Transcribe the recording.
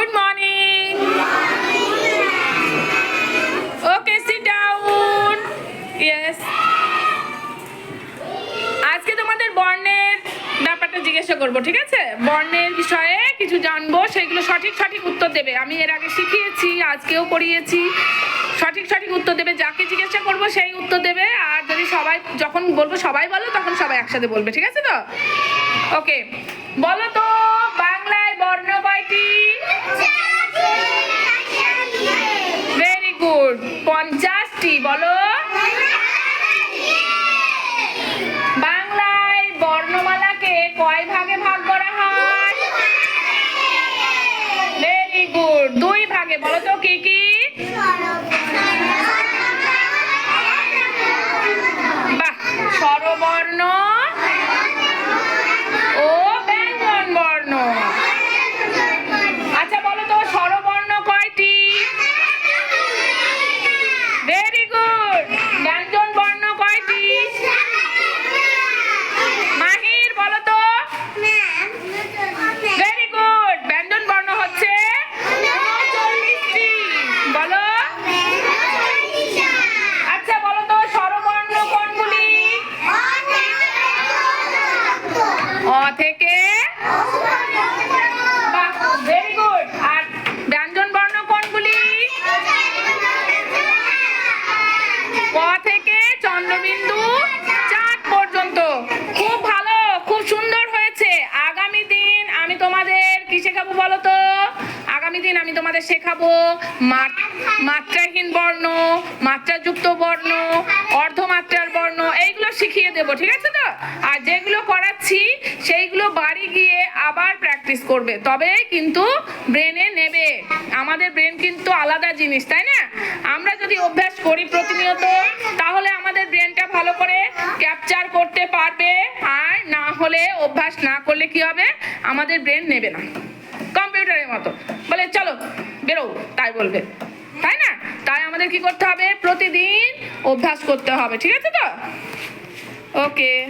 Good morning okay sit down yes আজকে তোমাদের বর্ণের ব্যাপারটা জিজ্ঞাসা করব, ঠিক আছে? বর্ণের বিষয়ে কিছু জানব, সেগুলো সঠিক সঠিক উত্তর দেবে। আমি এর আগে শিখিয়েছি, আজকেও পড়িয়েছি সঠিক সঠিক উত্তর দেবে, যাকে জিজ্ঞাসা করব সেই উত্তর দেবে, আর যদি সবাই, যখন বলব সবাই বলো, তখন সবাই একসাথে বলবে, ঠিক আছে তো? ওকে বলো তো পঞ্চাশটি বলো। বাংলায় বর্ণমালাকে কয় ভাগে ভাগ করা হয়? ভেরি গুড দুই ভাগে, বলো তো কি কি? থেকে? তোমাদের কি শেখাবো বলো তো? আগামী দিন আমি তোমাদের শেখাবো মাত- মাত্রাহীন বর্ণ, মাত্রাযুক্ত বর্ণ, অর্ধমাত্রার বর্ণ, এইগুলো শিখিয়ে দেবো, ঠিক আছে তো? আর যেগুলো করাচ্ছি সেইগুলো বাড়ি গিয়ে আবার প্র্যাকটিস করবে। তবে কিন্তু ব্রেনে নেবে। আমাদের ব্রেন কিন্তু আলাদা জিনিস, তাই না? আমরা যদি অভ্যাস করি প্রতিনিয়ত, তাহলে আমাদের ব্রেনটা ভালো করে ক্যাপচার করতে পারবে। আর না হলে অভ্যাস না করলে কি হবে? আমাদের ব্রেন নেবে না। কম্পিউটারের মতো। বলে, চলো, বেরো। তাই বলবে। তাই না? তাই আমাদের কি করতে হবে? প্রতিদিন অভ্যাস করতে হবে। ঠিক আছে তো? ওকে